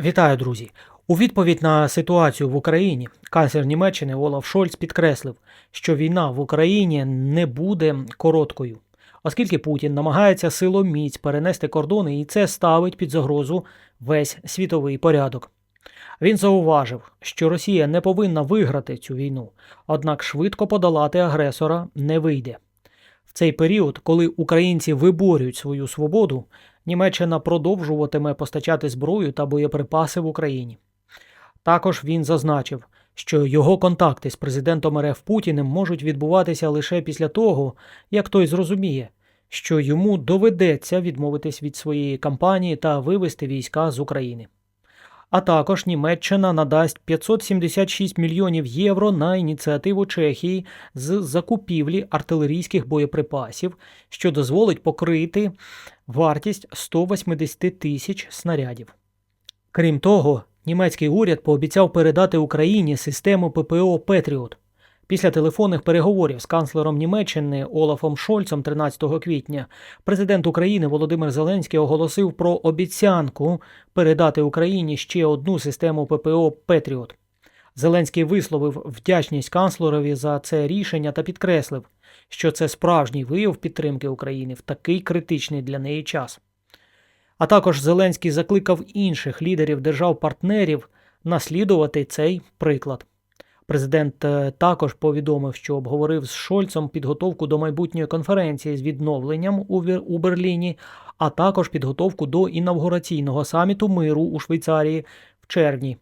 Вітаю, друзі! У відповідь на ситуацію в Україні канцлер Німеччини Олаф Шольц підкреслив, що війна в Україні не буде короткою, оскільки Путін намагається силоміць перенести кордони, і це ставить під загрозу весь світовий порядок. Він зауважив, що Росія не повинна виграти цю війну, однак швидко подолати агресора не вийде. В цей період, коли українці виборюють свою свободу, Німеччина продовжуватиме постачати зброю та боєприпаси в Україні. Також він зазначив, що його контакти з президентом РФ Путіним можуть відбуватися лише після того, як той зрозуміє, що йому доведеться відмовитись від своєї кампанії та вивести війська з України. А також Німеччина надасть 576 мільйонів євро на ініціативу Чехії з закупівлі артилерійських боєприпасів, що дозволить покрити вартість 180 тисяч снарядів. Крім того, німецький уряд пообіцяв передати Україні систему ППО Петріот. Після телефонних переговорів з канцлером Німеччини Олафом Шольцем 13 квітня президент України Володимир Зеленський оголосив про обіцянку передати Україні ще одну систему ППО Петріот. Зеленський висловив вдячність канцлерові за це рішення та підкреслив, що це справжній вияв підтримки України в такий критичний для неї час. А також Зеленський закликав інших лідерів держав-партнерів наслідувати цей приклад. Президент е, також повідомив, що обговорив з Шольцем підготовку до майбутньої конференції з відновленням у Берліні, а також підготовку до інавгураційного саміту миру у Швейцарії в червні.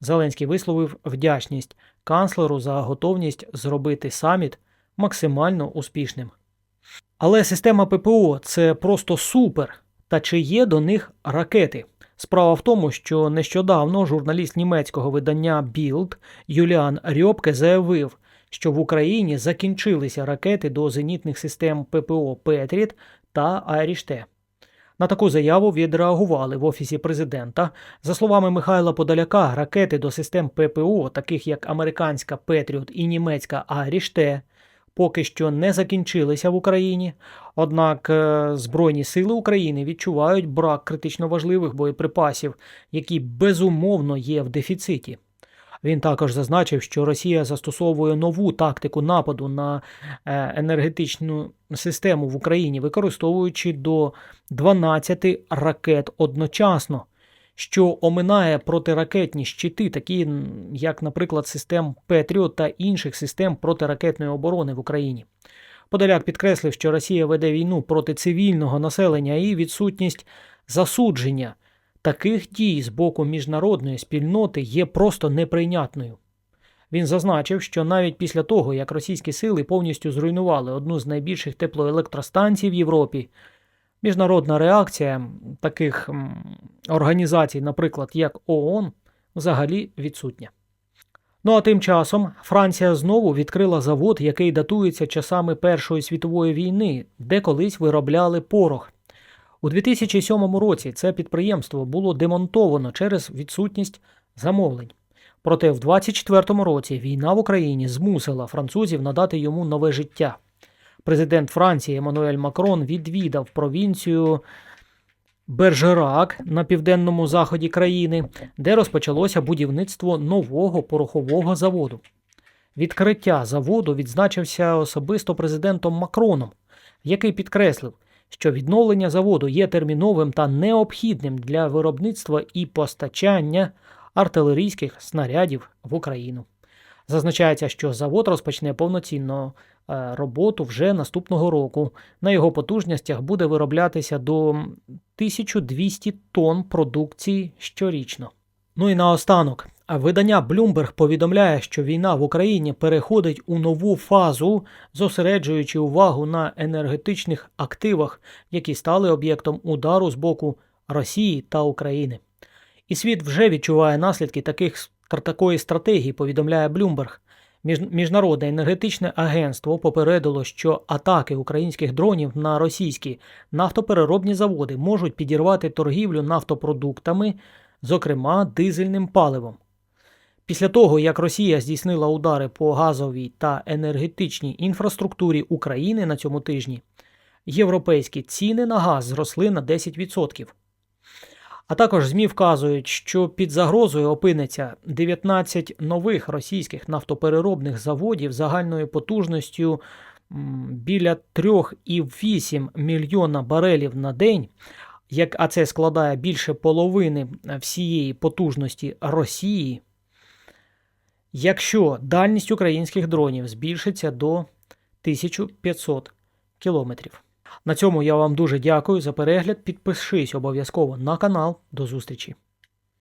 Зеленський висловив вдячність канцлеру за готовність зробити саміт максимально успішним. Але система ППО це просто супер. Та чи є до них ракети? Справа в тому, що нещодавно журналіст німецького видання Bild Юліан Рьопке заявив, що в Україні закінчилися ракети до зенітних систем ППО Петріт та Айріште. На таку заяву відреагували в офісі президента. За словами Михайла Подоляка, ракети до систем ППО, таких як американська Петріот і німецька Айріште, поки що не закінчилися в Україні. Однак е, Збройні сили України відчувають брак критично важливих боєприпасів, які безумовно є в дефіциті. Він також зазначив, що Росія застосовує нову тактику нападу на е, енергетичну систему в Україні, використовуючи до 12 ракет одночасно, що оминає протиракетні щити, такі як, наприклад, систем Петріот та інших систем протиракетної оборони в Україні. Подоляк підкреслив, що Росія веде війну проти цивільного населення і відсутність засудження таких дій з боку міжнародної спільноти є просто неприйнятною. Він зазначив, що навіть після того, як російські сили повністю зруйнували одну з найбільших теплоелектростанцій в Європі, міжнародна реакція таких організацій, наприклад, як ООН, взагалі відсутня. Ну а тим часом Франція знову відкрила завод, який датується часами Першої світової війни, де колись виробляли порох. У 2007 році це підприємство було демонтовано через відсутність замовлень. Проте в 2024 році війна в Україні змусила французів надати йому нове життя. Президент Франції Еммануель Макрон відвідав провінцію Бержерак на південному заході країни, де розпочалося будівництво нового порохового заводу. Відкриття заводу відзначився особисто президентом Макроном, який підкреслив, що відновлення заводу є терміновим та необхідним для виробництва і постачання артилерійських снарядів в Україну. Зазначається, що завод розпочне повноцінно роботу вже наступного року. На його потужностях буде вироблятися до 1200 тонн продукції щорічно. Ну і наостанок. Видання Bloomberg повідомляє, що війна в Україні переходить у нову фазу, зосереджуючи увагу на енергетичних активах, які стали об'єктом удару з боку Росії та України. І світ вже відчуває наслідки таких такої стратегії, повідомляє Bloomberg. Між, Міжнародне енергетичне агентство попередило, що атаки українських дронів на російські нафтопереробні заводи можуть підірвати торгівлю нафтопродуктами, зокрема дизельним паливом. Після того, як Росія здійснила удари по газовій та енергетичній інфраструктурі України на цьому тижні, європейські ціни на газ зросли на 10%. А також ЗМІ вказують, що під загрозою опиниться 19 нових російських нафтопереробних заводів загальною потужністю біля 3,8 мільйона барелів на день, як, а це складає більше половини всієї потужності Росії. Якщо дальність українських дронів збільшиться до 1500 кілометрів. На цьому я вам дуже дякую за перегляд. Підпишись обов'язково на канал. До зустрічі!